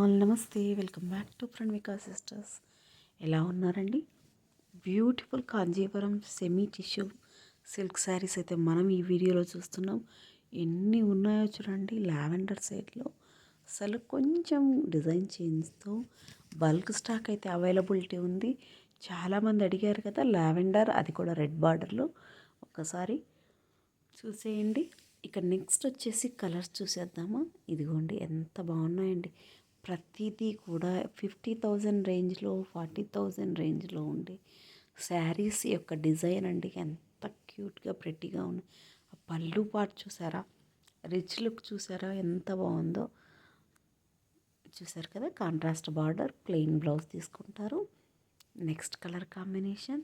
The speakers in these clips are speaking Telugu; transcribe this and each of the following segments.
ఆల్ నమస్తే welcome back to Pranavika sisters. ఎలా ఉన్నారండి? Beautiful Kanjeevaram semi tissue silk saris అయితే మనం ఈ వీడియోలో చూస్తున్నాం. ఎన్ని ఉన్నాయో చూడండి లావెండర్ సైడ్లో అసలు కొంచెం డిజైన్ చేంజ్తో బల్క్ స్టాక్ అయితే అవైలబిలిటీ ఉంది. చాలామంది అడిగారు కదా లావెండర్ అది కూడా రెడ్ బార్డర్లో. ఒకసారి చూసేయండి. ఇక నెక్స్ట్ వచ్చేసి కలర్స్ చూసేద్దామా? ఇదిగోండి ఎంత బాగున్నాయండి. ప్రతిదీ కూడా ఫిఫ్టీ థౌజండ్ రేంజ్లో ఫార్టీ థౌజండ్ రేంజ్లో ఉండే శారీస్ యొక్క డిజైన్ అండి. ఎంత క్యూట్గా ప్రెట్టిగా ఉంది ఆ పళ్ళు పాటు చూసారా? రిచ్ లుక్ చూసారా? ఎంత బాగుందో. చూసారు కదా? కాంట్రాస్ట్ బార్డర్ ప్లెయిన్ బ్లౌజ్ తీసుకుంటారు. Next colour combination.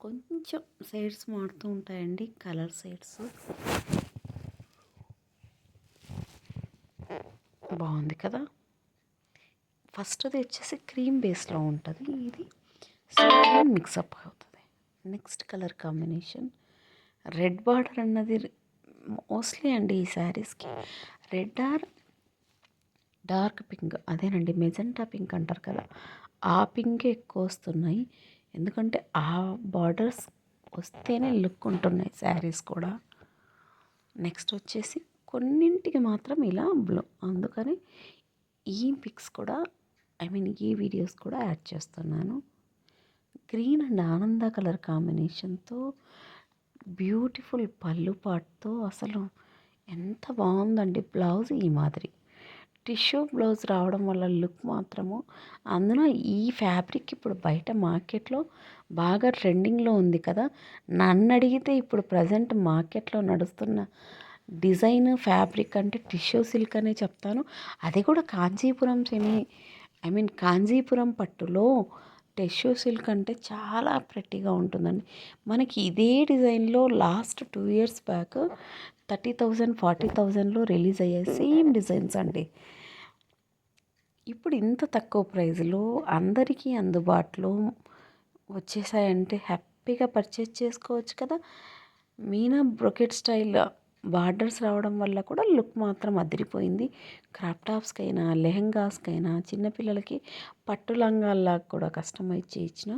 కొంచెం సైడ్స్ మారుతూ ఉంటాయండి కలర్ సైడ్స్. బాగుంది కదా. ఫస్ట్ అది వచ్చేసి క్రీమ్ బేస్లో ఉంటుంది. ఇది క్రీమ్ మిక్సప్ అవుతుంది. Next colour combination red border అన్నది మోస్ట్లీ అండి ఈ శారీస్కి రెడ్ ఆర్ డార్క్ పింక్ అదేనండి మెజెంటా పింక్ అంటారు కదా. ఆ పింక్ ఎక్కువ వస్తున్నాయి. ఎందుకంటే ఆ బార్డర్స్ వస్తేనే లుక్ ఉంటున్నాయి శారీస్ కూడా. నెక్స్ట్ వచ్చేసి కొన్నింటికి మాత్రం ఇలా బ్లో అందుకని ఈ పిక్స్ కూడా ఐ మీన్ ఈ వీడియోస్ కూడా యాడ్ చేస్తున్నాను. గ్రీన్ అండ్ ఆనంద కలర్ కాంబినేషన్తో బ్యూటిఫుల్ పళ్ళు పాటుతో అసలు ఎంత బాగుందండి బ్లౌజ్ ఈ మాదిరి. టిష్యూ బ్లౌజ్ రావడం వల్ల లుక్ మాత్రము అందున ఈ ఫ్యాబ్రిక్ ఇప్పుడు బయట మార్కెట్లో బాగా ట్రెండింగ్లో ఉంది కదా. నన్ను అడిగితే ఇప్పుడు ప్రజెంట్ మార్కెట్లో నడుస్తున్న డిజైన్ ఫ్యాబ్రిక్ అంటే టిష్యూ సిల్క్ అనే చెప్తాను. అది కూడా Kanchipuram semi I mean Kanchipuram పట్టులో టెష్యూ సిల్క్ అంటే చాలా ప్రెట్టిగా ఉంటుందండి. మనకి ఇదే డిజైన్లో last two years back thirty thousand forty థౌజండ్లో రిలీజ్ అయ్యే సేమ్ డిజైన్స్ అండి. ఇప్పుడు ఇంత తక్కువ ప్రైస్లో అందరికీ అందుబాటులో వచ్చేసాయంటే హ్యాపీగా పర్చేస్ చేసుకోవచ్చు కదా. మీనా బ్రొకెట్ స్టైల్ బార్డర్స్ రావడం వల్ల కూడా లుక్ మాత్రం అదిరిపోయింది. క్రాప్ టాప్స్కైనా లెహెంగాస్కైనా చిన్నపిల్లలకి పట్టు లంగాల్లా కూడా కస్టమైజ్ చేయించిన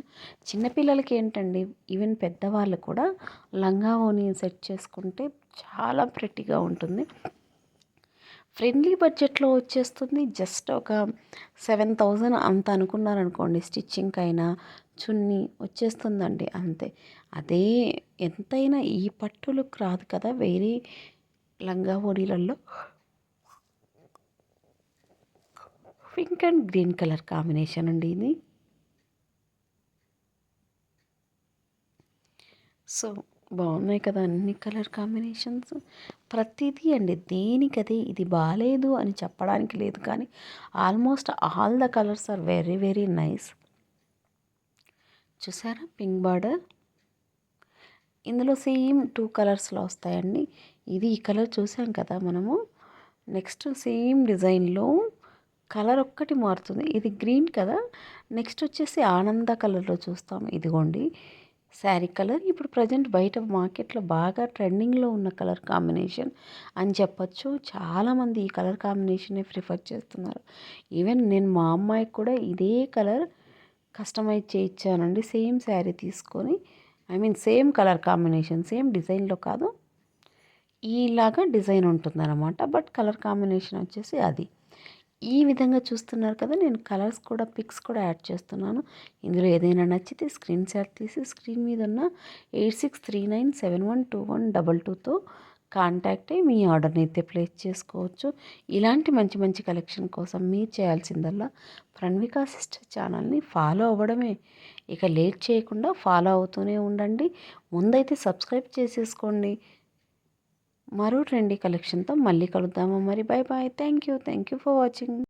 చిన్నపిల్లలకి ఏంటండి ఈవెన్ పెద్దవాళ్ళు కూడా లంగా ఓని సెట్ చేసుకుంటే చాలా ప్రెట్టిగా ఉంటుంది. ఫ్రెండ్లీ బడ్జెట్లో వచ్చేస్తుంది జస్ట్ ఒక సెవెన్ థౌజండ్ అంత అనుకున్నారనుకోండి స్టిచ్చింగ్కి అయినా చున్నీ వచ్చేస్తుందండి అంతే. అదే ఎంతైనా ఈ పట్టు లుక్ రాదు కదా వేరే లంగా ఓడీలలో pink and green colour combination అండి ఇది. సో బాగున్నాయి కదా అన్ని కలర్ కాంబినేషన్స్. ప్రతిదీ అండి దేనికదే ఇది బాగాలేదు అని చెప్పడానికి లేదు కానీ almost all the colours are very very nice. చూసారా పింక్ బార్డర్? ఇందులో సేమ్ టూ కలర్స్లో వస్తాయండి. ఇది ఈ కలర్ చూసాం కదా మనము. నెక్స్ట్ సేమ్ డిజైన్లో కలర్ ఒక్కటి మారుతుంది. ఇది గ్రీన్ కదా. నెక్స్ట్ వచ్చేసి ఆనంద కలర్లో చూస్తాం. ఇదిగోండి. శారీ కలర్. ఇప్పుడు ప్రజెంట్ బయట మార్కెట్లో బాగా ట్రెండింగ్లో ఉన్న కలర్ కాంబినేషన్ అని చెప్పచ్చు. చాలామంది ఈ కలర్ కాంబినేషనే ప్రిఫర్ చేస్తున్నారు. ఈవెన్ నేను మా అమ్మాయికి కూడా ఇదే కలర్ కస్టమైజ్ చేయించానండి. సేమ్ శారీ తీసుకొని I mean same colour combination same డిజైన్లో కాదు. ఈలాగా డిజైన్ ఉంటుందన్నమాట బట్ కలర్ కాంబినేషన్ వచ్చేసి అది. ఈ విధంగా చూస్తున్నారు కదా నేను కలర్స్ కూడా పిక్స్ కూడా యాడ్ చేస్తున్నాను. ఇందులో ఏదైనా నచ్చితే స్క్రీన్ షాట్ తీసి స్క్రీన్ మీద ఉన్న eight six three nine seven one two one double టూతో కాంటాక్ట్ అయ్యి మీ ఆర్డర్ని అయితే ప్లేస్ చేసుకోవచ్చు. ఇలాంటి మంచి మంచి కలెక్షన్ కోసం మీరు చేయాల్సిందల్లా ప్రణవికా సిస్టర్ ఛానల్ని ఫాలో అవ్వడమే. ఇక లేట్ చేయకుండా ఫాలో అవుతూనే ఉండండి. ముందైతే సబ్స్క్రైబ్ చేసేసుకోండి. మరో ట్రెండీ కలెక్షన్తో మళ్ళీ కలుద్దాము. మరి bye bye thank you. Thank you for watching.